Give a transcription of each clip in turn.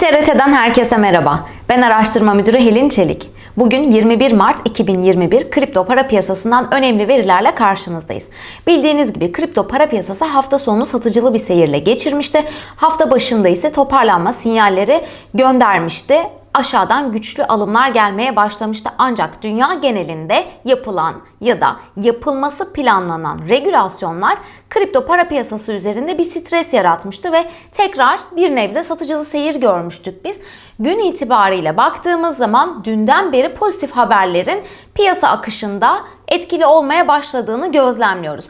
TRT'den herkese merhaba. Ben araştırma müdürü Helin Çelik. Bugün 21 Mart 2021 kripto para piyasasından önemli verilerle karşınızdayız. Bildiğiniz gibi kripto para piyasası hafta sonu satıcılı bir seyirle geçirmişti. Hafta başında ise toparlanma sinyalleri göndermişti aşağıdan güçlü alımlar gelmeye başlamıştı. Ancak dünya genelinde yapılan ya da yapılması planlanan regülasyonlar kripto para piyasası üzerinde bir stres yaratmıştı ve tekrar bir nebze satıcılı seyir görmüştük biz. Gün itibariyle baktığımız zaman dünden beri pozitif haberlerin piyasa akışında etkili olmaya başladığını gözlemliyoruz.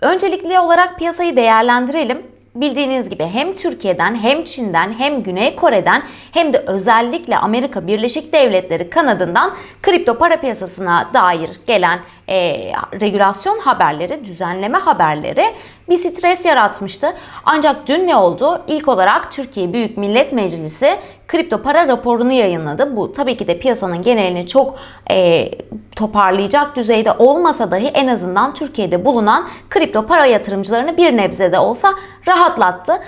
Öncelikli olarak piyasayı değerlendirelim. Bildiğiniz gibi hem Türkiye'den hem Çin'den hem Güney Kore'den hem de özellikle Amerika Birleşik Devletleri kanadından kripto para piyasasına dair gelen e, regülasyon haberleri, düzenleme haberleri bir stres yaratmıştı. Ancak dün ne oldu? İlk olarak Türkiye Büyük Millet Meclisi kripto para raporunu yayınladı. Bu tabii ki de piyasanın genelini çok e, toparlayacak düzeyde olmasa dahi en azından Türkiye'de bulunan kripto para yatırımcılarını bir nebze de olsa rahatlattı.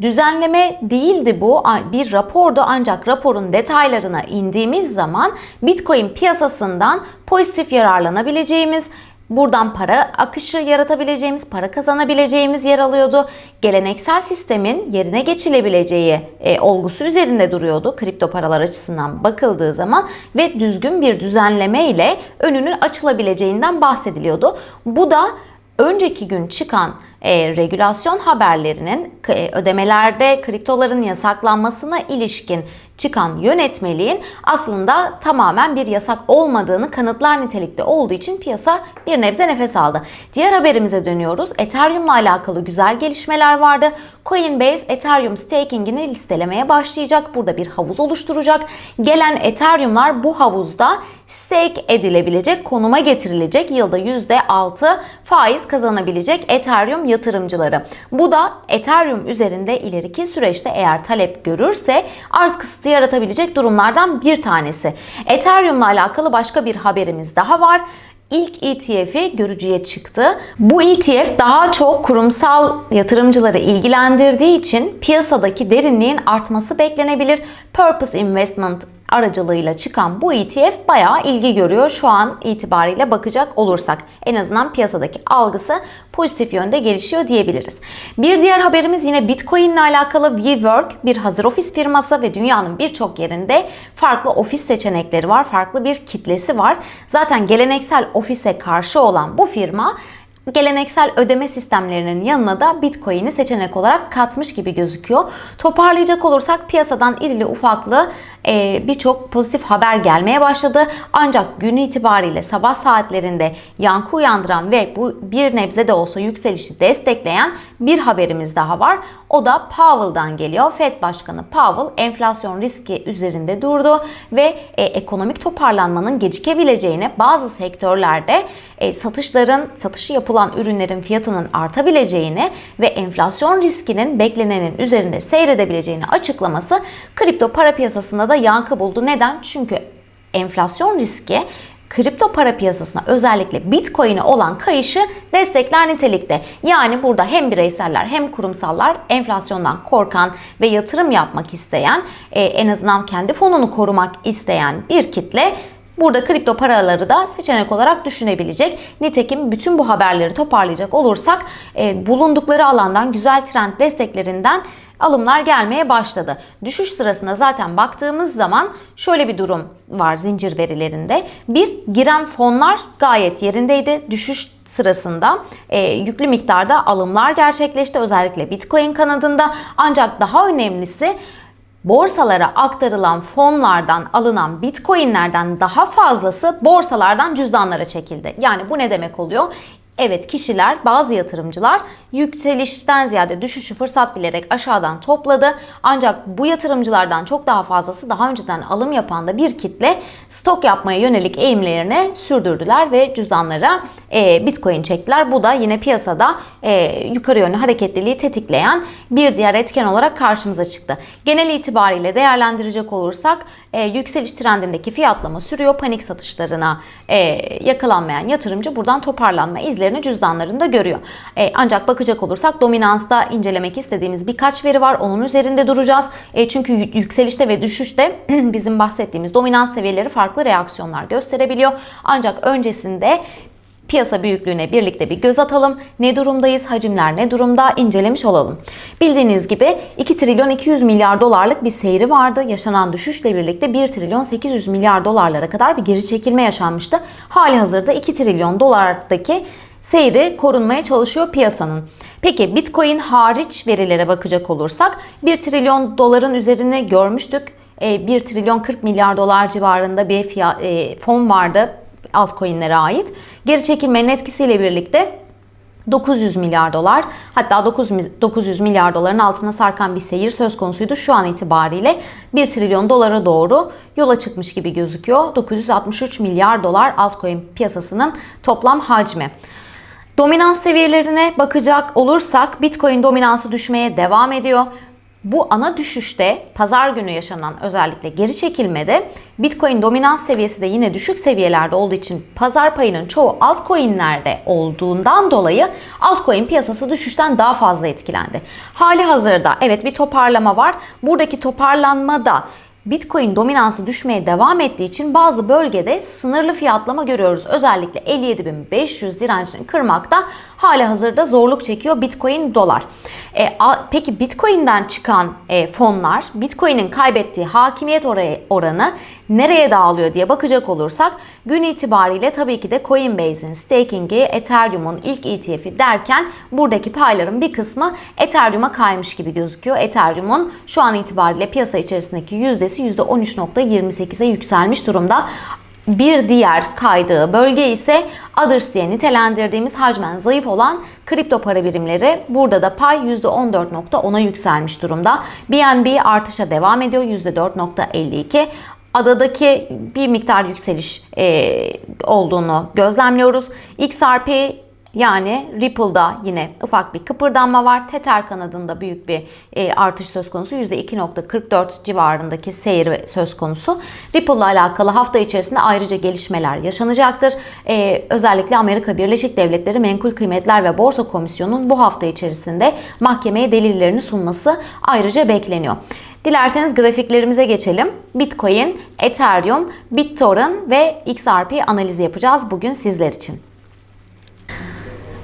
Düzenleme değildi bu bir rapordu ancak raporun detaylarına indiğimiz zaman Bitcoin piyasasından pozitif yararlanabileceğimiz, Buradan para akışı yaratabileceğimiz, para kazanabileceğimiz yer alıyordu. Geleneksel sistemin yerine geçilebileceği e, olgusu üzerinde duruyordu kripto paralar açısından bakıldığı zaman ve düzgün bir düzenleme ile önünün açılabileceğinden bahsediliyordu. Bu da önceki gün çıkan e, regülasyon haberlerinin e, ödemelerde kriptoların yasaklanmasına ilişkin çıkan yönetmeliğin aslında tamamen bir yasak olmadığını kanıtlar nitelikte olduğu için piyasa bir nebze nefes aldı. Diğer haberimize dönüyoruz. Ethereum'la alakalı güzel gelişmeler vardı. Coinbase Ethereum staking'ini listelemeye başlayacak. Burada bir havuz oluşturacak. Gelen Ethereum'lar bu havuzda stake edilebilecek, konuma getirilecek, yılda %6 faiz kazanabilecek Ethereum yatırımcıları. Bu da Ethereum üzerinde ileriki süreçte eğer talep görürse arz kısıtı yaratabilecek durumlardan bir tanesi. Ethereum'la alakalı başka bir haberimiz daha var. İlk ETF'i görücüye çıktı. Bu ETF daha çok kurumsal yatırımcıları ilgilendirdiği için piyasadaki derinliğin artması beklenebilir. Purpose Investment aracılığıyla çıkan bu ETF bayağı ilgi görüyor şu an itibariyle bakacak olursak. En azından piyasadaki algısı pozitif yönde gelişiyor diyebiliriz. Bir diğer haberimiz yine Bitcoin ile alakalı WeWork bir hazır ofis firması ve dünyanın birçok yerinde farklı ofis seçenekleri var. Farklı bir kitlesi var. Zaten geleneksel ofise karşı olan bu firma geleneksel ödeme sistemlerinin yanına da Bitcoin'i seçenek olarak katmış gibi gözüküyor. Toparlayacak olursak piyasadan irili ufaklı e, birçok pozitif haber gelmeye başladı. Ancak gün itibariyle sabah saatlerinde yankı uyandıran ve bu bir nebze de olsa yükselişi destekleyen bir haberimiz daha var. O da Powell'dan geliyor. Fed Başkanı Powell enflasyon riski üzerinde durdu ve e, ekonomik toparlanmanın gecikebileceğini bazı sektörlerde e, satışların, satışı yapılan ürünlerin fiyatının artabileceğini ve enflasyon riskinin beklenenin üzerinde seyredebileceğini açıklaması kripto para piyasasında da yankı buldu. Neden? Çünkü enflasyon riski kripto para piyasasına özellikle Bitcoin'e olan kayışı destekler nitelikte. Yani burada hem bireyseller hem kurumsallar enflasyondan korkan ve yatırım yapmak isteyen, e, en azından kendi fonunu korumak isteyen bir kitle Burada kripto paraları da seçenek olarak düşünebilecek. Nitekim bütün bu haberleri toparlayacak olursak e, bulundukları alandan güzel trend desteklerinden alımlar gelmeye başladı. Düşüş sırasında zaten baktığımız zaman şöyle bir durum var zincir verilerinde. Bir, giren fonlar gayet yerindeydi. Düşüş sırasında e, yüklü miktarda alımlar gerçekleşti. Özellikle Bitcoin kanadında. Ancak daha önemlisi borsalara aktarılan fonlardan alınan bitcoinlerden daha fazlası borsalardan cüzdanlara çekildi. Yani bu ne demek oluyor? Evet kişiler, bazı yatırımcılar yükselişten ziyade düşüşü fırsat bilerek aşağıdan topladı. Ancak bu yatırımcılardan çok daha fazlası daha önceden alım yapan da bir kitle stok yapmaya yönelik eğimlerini sürdürdüler ve cüzdanlara e, Bitcoin çektiler. Bu da yine piyasada e, yukarı yönlü hareketliliği tetikleyen bir diğer etken olarak karşımıza çıktı. Genel itibariyle değerlendirecek olursak e, yükseliş trendindeki fiyatlama sürüyor. Panik satışlarına e, yakalanmayan yatırımcı buradan toparlanma izlerini cüzdanlarında görüyor. E, ancak bakacak olursak dominansta incelemek istediğimiz birkaç veri var. Onun üzerinde duracağız. E, çünkü yü- yükselişte ve düşüşte bizim bahsettiğimiz dominans seviyeleri farklı reaksiyonlar gösterebiliyor. Ancak öncesinde Piyasa büyüklüğüne birlikte bir göz atalım. Ne durumdayız? Hacimler ne durumda? İncelemiş olalım. Bildiğiniz gibi 2 trilyon 200 milyar dolarlık bir seyri vardı. Yaşanan düşüşle birlikte 1 trilyon 800 milyar dolarlara kadar bir geri çekilme yaşanmıştı. Hali hazırda 2 trilyon dolardaki seyri korunmaya çalışıyor piyasanın. Peki Bitcoin hariç verilere bakacak olursak 1 trilyon doların üzerine görmüştük. E, 1 trilyon 40 milyar dolar civarında bir e, fon vardı altcoin'lere ait. Geri çekilmenin etkisiyle birlikte 900 milyar dolar hatta 900 900 milyar doların altına sarkan bir seyir söz konusuydu. Şu an itibariyle 1 trilyon dolara doğru yola çıkmış gibi gözüküyor. 963 milyar dolar altcoin piyasasının toplam hacmi. Dominans seviyelerine bakacak olursak Bitcoin dominansı düşmeye devam ediyor. Bu ana düşüşte pazar günü yaşanan özellikle geri çekilmede Bitcoin dominans seviyesi de yine düşük seviyelerde olduğu için pazar payının çoğu altcoin'lerde olduğundan dolayı altcoin piyasası düşüşten daha fazla etkilendi. Hali hazırda evet bir toparlama var. Buradaki toparlanmada Bitcoin dominansı düşmeye devam ettiği için bazı bölgede sınırlı fiyatlama görüyoruz. Özellikle 57.500 direncini kırmakta hali hazırda zorluk çekiyor Bitcoin dolar. E, a, peki Bitcoin'den çıkan e, fonlar Bitcoin'in kaybettiği hakimiyet oranı nereye dağılıyor diye bakacak olursak gün itibariyle tabii ki de Coinbase'in staking'i, Ethereum'un ilk ETF'i derken buradaki payların bir kısmı Ethereum'a kaymış gibi gözüküyor. Ethereum'un şu an itibariyle piyasa içerisindeki yüzdesi %13.28'e yükselmiş durumda. Bir diğer kaydığı bölge ise others diye nitelendirdiğimiz hacmen zayıf olan kripto para birimleri. Burada da pay %14.10'a yükselmiş durumda. BNB artışa devam ediyor %4.52. Adadaki bir miktar yükseliş e, olduğunu gözlemliyoruz. XRP yani Ripple'da yine ufak bir kıpırdanma var. Tether kanadında büyük bir e, artış söz konusu. %2.44 civarındaki seyir söz konusu. Ripple ile alakalı hafta içerisinde ayrıca gelişmeler yaşanacaktır. E, özellikle Amerika Birleşik Devletleri Menkul Kıymetler ve Borsa Komisyonu'nun bu hafta içerisinde mahkemeye delillerini sunması ayrıca bekleniyor. Dilerseniz grafiklerimize geçelim. Bitcoin, Ethereum, BitTorrent ve XRP analizi yapacağız bugün sizler için.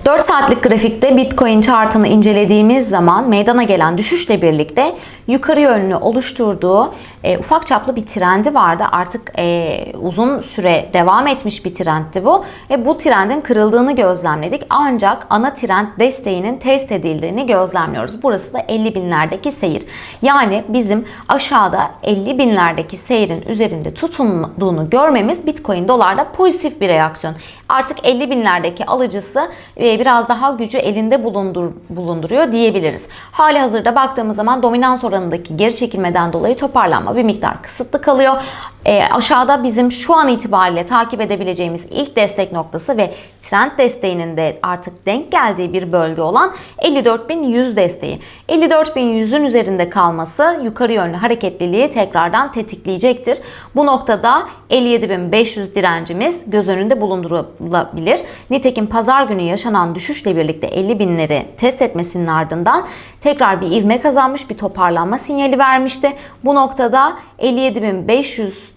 4 saatlik grafikte Bitcoin chartını incelediğimiz zaman meydana gelen düşüşle birlikte yukarı yönlü oluşturduğu e, ufak çaplı bir trendi vardı. Artık e, uzun süre devam etmiş bir trendti bu. E, bu trendin kırıldığını gözlemledik. Ancak ana trend desteğinin test edildiğini gözlemliyoruz. Burası da 50 binlerdeki seyir. Yani bizim aşağıda 50 binlerdeki seyrin üzerinde tutunduğunu görmemiz Bitcoin dolarda pozitif bir reaksiyon. Artık 50 binlerdeki alıcısı e, biraz daha gücü elinde bulundur, bulunduruyor diyebiliriz. Hali hazırda baktığımız zaman dominans oranındaki geri çekilmeden dolayı toparlanma bir miktar kısıtlı kalıyor. E, aşağıda bizim şu an itibariyle takip edebileceğimiz ilk destek noktası ve trend desteğinin de artık denk geldiği bir bölge olan 54.100 desteği. 54.100'ün üzerinde kalması yukarı yönlü hareketliliği tekrardan tetikleyecektir. Bu noktada 57.500 direncimiz göz önünde bulundurulabilir. Nitekim pazar günü yaşanan düşüşle birlikte 50 binleri test etmesinin ardından tekrar bir ivme kazanmış bir toparlanma sinyali vermişti. Bu noktada 57.500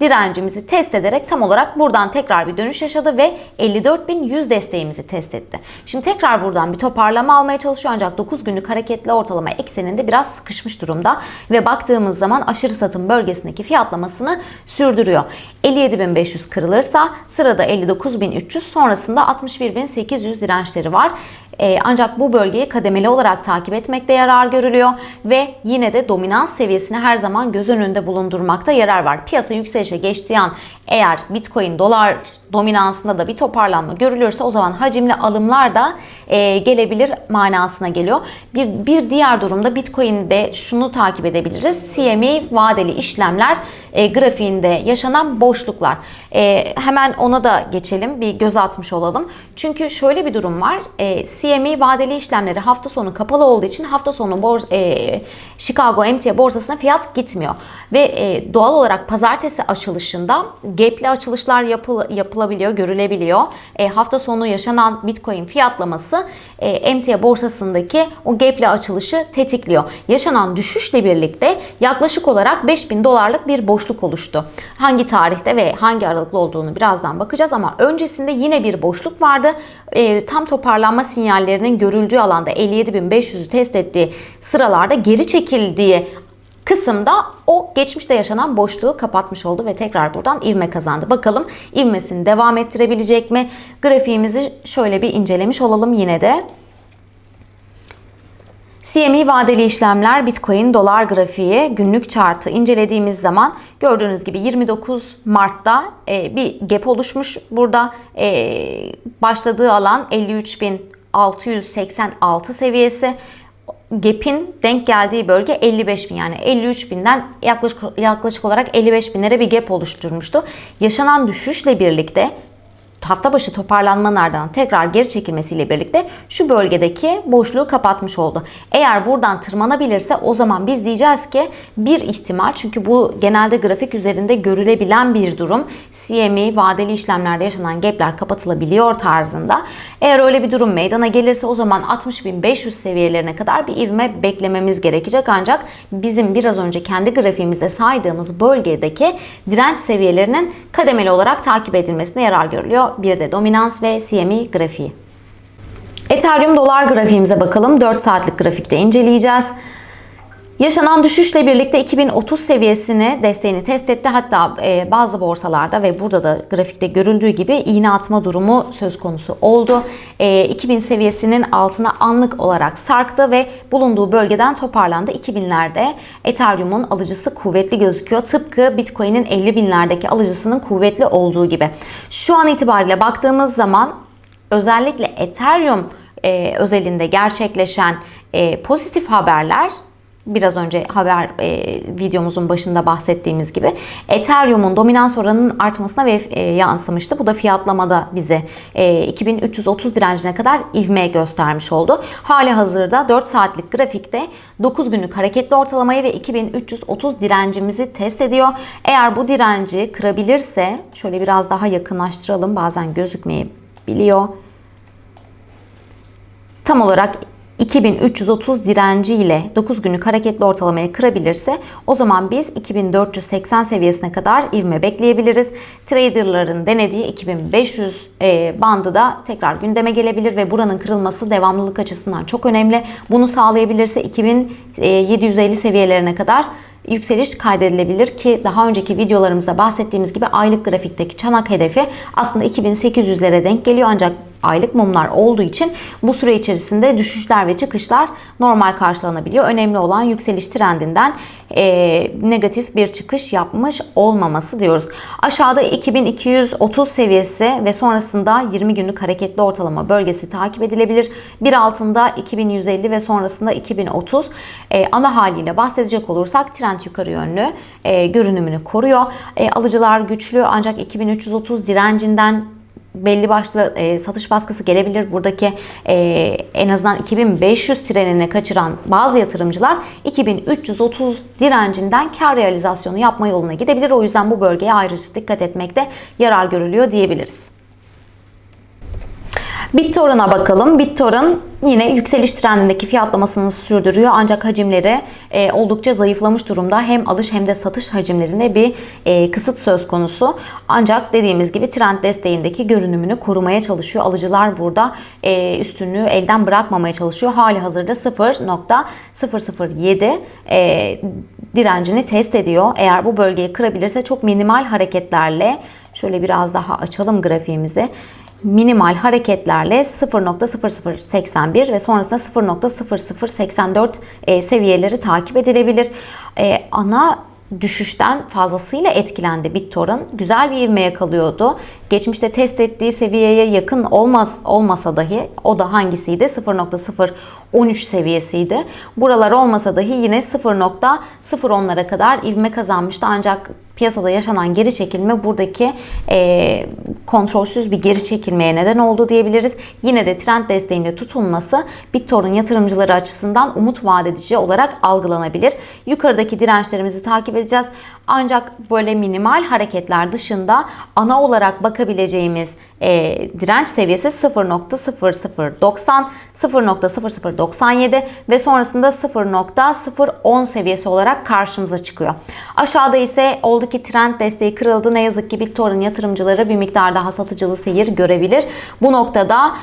direncimizi test ederek tam olarak buradan tekrar bir dönüş yaşadı ve 54.100 desteğimizi test etti. Şimdi tekrar buradan bir toparlama almaya çalışıyor ancak 9 günlük hareketli ortalama ekseninde biraz sıkışmış durumda ve baktığımız zaman aşırı satım bölgesindeki fiyatlamasını sürdürüyor. 57.500 kırılırsa sırada 59.300 sonrasında 61.800 dirençleri var. Ee, ancak bu bölgeyi kademeli olarak takip etmekte yarar görülüyor ve yine de dominans seviyesini her zaman göz önünde bulundurmakta yarar var. Piyasa yükselişe geçtiği an eğer Bitcoin dolar dominansında da bir toparlanma görülürse o zaman hacimli alımlar da e, gelebilir manasına geliyor. Bir, bir diğer durumda Bitcoin'de şunu takip edebiliriz. CME vadeli işlemler e, grafiğinde yaşanan boşluklar. E, hemen ona da geçelim bir göz atmış olalım. Çünkü şöyle bir durum var. E, CME vadeli işlemleri hafta sonu kapalı olduğu için hafta sonu bor- e, Chicago emtia borsasına fiyat gitmiyor. Ve e, doğal olarak pazartesi açılışında gap'li açılışlar yapıl- yapılabiliyor, görülebiliyor. E, hafta sonu yaşanan Bitcoin fiyatlaması e, emtia borsasındaki o gap'li açılışı tetikliyor. Yaşanan düşüşle birlikte yaklaşık olarak 5000 dolarlık bir boşluk oluştu. Hangi tarihte ve hangi aralıklı olduğunu birazdan bakacağız ama öncesinde yine bir boşluk vardı. E, tam toparlanma sinyallerinin görüldüğü alanda 57.500'ü test ettiği sıralarda geri çekildiği kısımda o geçmişte yaşanan boşluğu kapatmış oldu ve tekrar buradan ivme kazandı. Bakalım ivmesini devam ettirebilecek mi? Grafiğimizi şöyle bir incelemiş olalım yine de. CME vadeli işlemler Bitcoin dolar grafiği günlük chartı incelediğimiz zaman gördüğünüz gibi 29 Mart'ta e, bir gap oluşmuş. Burada e, başladığı alan 53.686 seviyesi. Gap'in denk geldiği bölge 55 bin yani 53 binden yaklaşık, yaklaşık olarak 55 binlere bir gap oluşturmuştu. Yaşanan düşüşle birlikte hafta başı toparlanmanın ardından tekrar geri çekilmesiyle birlikte şu bölgedeki boşluğu kapatmış oldu. Eğer buradan tırmanabilirse o zaman biz diyeceğiz ki bir ihtimal çünkü bu genelde grafik üzerinde görülebilen bir durum. CME vadeli işlemlerde yaşanan gapler kapatılabiliyor tarzında. Eğer öyle bir durum meydana gelirse o zaman 60.500 seviyelerine kadar bir ivme beklememiz gerekecek ancak bizim biraz önce kendi grafiğimizde saydığımız bölgedeki direnç seviyelerinin kademeli olarak takip edilmesine yarar görülüyor. Bir de dominans ve CME grafiği. Ethereum dolar grafiğimize bakalım. 4 saatlik grafikte inceleyeceğiz. Yaşanan düşüşle birlikte 2030 seviyesini desteğini test etti. Hatta e, bazı borsalarda ve burada da grafikte görüldüğü gibi iğne atma durumu söz konusu oldu. E, 2000 seviyesinin altına anlık olarak sarktı ve bulunduğu bölgeden toparlandı. 2000'lerde Ethereum'un alıcısı kuvvetli gözüküyor. Tıpkı Bitcoin'in 50 binlerdeki alıcısının kuvvetli olduğu gibi. Şu an itibariyle baktığımız zaman özellikle Ethereum e, özelinde gerçekleşen e, pozitif haberler biraz önce haber e, videomuzun başında bahsettiğimiz gibi Ethereum'un dominans oranının artmasına ve e, yansımıştı. Bu da fiyatlamada bize e, 2330 direncine kadar ivme göstermiş oldu. Hali hazırda 4 saatlik grafikte 9 günlük hareketli ortalamayı ve 2330 direncimizi test ediyor. Eğer bu direnci kırabilirse şöyle biraz daha yakınlaştıralım bazen gözükmeyebiliyor. Tam olarak 2330 direnci ile 9 günlük hareketli ortalamayı kırabilirse o zaman biz 2480 seviyesine kadar ivme bekleyebiliriz. Traderların denediği 2500 e, bandı da tekrar gündeme gelebilir ve buranın kırılması devamlılık açısından çok önemli. Bunu sağlayabilirse 2750 seviyelerine kadar yükseliş kaydedilebilir ki daha önceki videolarımızda bahsettiğimiz gibi aylık grafikteki çanak hedefi aslında 2800'lere denk geliyor ancak aylık mumlar olduğu için bu süre içerisinde düşüşler ve çıkışlar normal karşılanabiliyor. Önemli olan yükseliş trendinden e, negatif bir çıkış yapmış olmaması diyoruz. Aşağıda 2230 seviyesi ve sonrasında 20 günlük hareketli ortalama bölgesi takip edilebilir. Bir altında 2150 ve sonrasında 2030 e, ana haliyle bahsedecek olursak trend yukarı yönlü e, görünümünü koruyor. E, alıcılar güçlü ancak 2330 direncinden belli başlı e, satış baskısı gelebilir. Buradaki e, en azından 2500 trenini kaçıran bazı yatırımcılar 2330 direncinden kar realizasyonu yapma yoluna gidebilir. O yüzden bu bölgeye ayrıca dikkat etmekte yarar görülüyor diyebiliriz. BitTorrent'a bakalım. BitTorrent yine yükseliş trendindeki fiyatlamasını sürdürüyor ancak hacimleri e, oldukça zayıflamış durumda. Hem alış hem de satış hacimlerinde bir e, kısıt söz konusu. Ancak dediğimiz gibi trend desteğindeki görünümünü korumaya çalışıyor. Alıcılar burada e, üstünlüğü elden bırakmamaya çalışıyor. Hali hazırda 0.007 e, direncini test ediyor. Eğer bu bölgeyi kırabilirse çok minimal hareketlerle şöyle biraz daha açalım grafiğimizi minimal hareketlerle 0.0081 ve sonrasında 0.0084 e, seviyeleri takip edilebilir. E, ana düşüşten fazlasıyla etkilendi BitTorrent. Güzel bir ivme yakalıyordu. geçmişte test ettiği seviyeye yakın olmaz olmasa dahi o da hangisiydi? 0.013 seviyesiydi. Buralar olmasa dahi yine 0.010'lara kadar ivme kazanmıştı. Ancak piyasada yaşanan geri çekilme buradaki e, kontrolsüz bir geri çekilmeye neden oldu diyebiliriz. Yine de trend desteğinde tutulması BitTorrent yatırımcıları açısından umut vaat edici olarak algılanabilir. Yukarıdaki dirençlerimizi takip edeceğiz. Ancak böyle minimal hareketler dışında ana olarak bakabileceğimiz e, direnç seviyesi 0.0090, 0.0097 ve sonrasında 0.010 seviyesi olarak karşımıza çıkıyor. Aşağıda ise oldu ki trend desteği kırıldı. Ne yazık ki BitTorrent yatırımcıları bir miktar daha satıcılı seyir görebilir. Bu noktada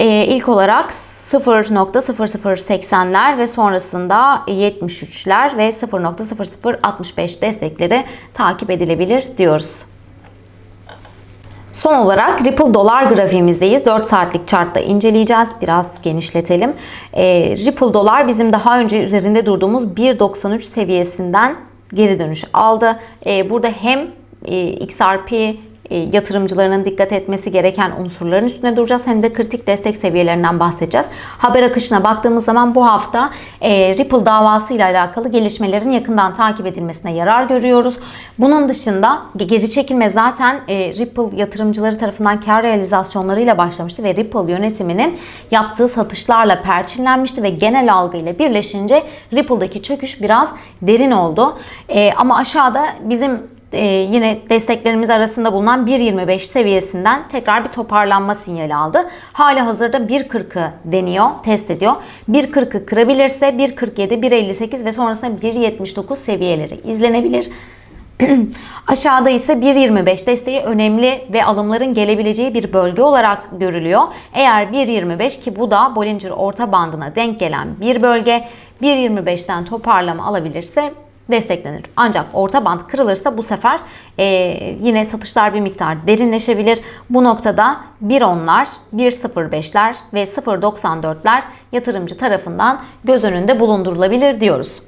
e, ilk olarak 0.0080'ler ve sonrasında 73'ler ve 0.0065 destekleri takip edilebilir diyoruz. Son olarak Ripple dolar grafiğimizdeyiz. 4 saatlik chartta inceleyeceğiz. Biraz genişletelim. E, Ripple dolar bizim daha önce üzerinde durduğumuz 1.93 seviyesinden geri dönüş aldı. E, burada hem e, XRP yatırımcılarının dikkat etmesi gereken unsurların üstüne duracağız. Hem de kritik destek seviyelerinden bahsedeceğiz. Haber akışına baktığımız zaman bu hafta e, Ripple davası ile alakalı gelişmelerin yakından takip edilmesine yarar görüyoruz. Bunun dışında geri çekilme zaten e, Ripple yatırımcıları tarafından kar realizasyonlarıyla başlamıştı ve Ripple yönetiminin yaptığı satışlarla perçinlenmişti ve genel algıyla birleşince Ripple'daki çöküş biraz derin oldu. E, ama aşağıda bizim ee, yine desteklerimiz arasında bulunan 1.25 seviyesinden tekrar bir toparlanma sinyali aldı. Hali hazırda 1.40'ı deniyor, test ediyor. 1.40'ı kırabilirse 1.47, 1.58 ve sonrasında 1.79 seviyeleri izlenebilir. Aşağıda ise 1.25 desteği önemli ve alımların gelebileceği bir bölge olarak görülüyor. Eğer 1.25 ki bu da Bollinger orta bandına denk gelen bir bölge 1.25'ten toparlama alabilirse desteklenir. Ancak orta band kırılırsa bu sefer e, yine satışlar bir miktar derinleşebilir. Bu noktada 1.10'lar, 1.05'ler ve 0.94'ler yatırımcı tarafından göz önünde bulundurulabilir diyoruz.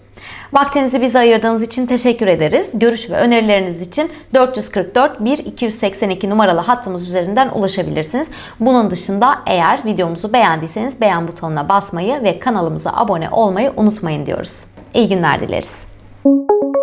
Vaktinizi bize ayırdığınız için teşekkür ederiz. Görüş ve önerileriniz için 444 1 282 numaralı hattımız üzerinden ulaşabilirsiniz. Bunun dışında eğer videomuzu beğendiyseniz beğen butonuna basmayı ve kanalımıza abone olmayı unutmayın diyoruz. İyi günler dileriz. thank you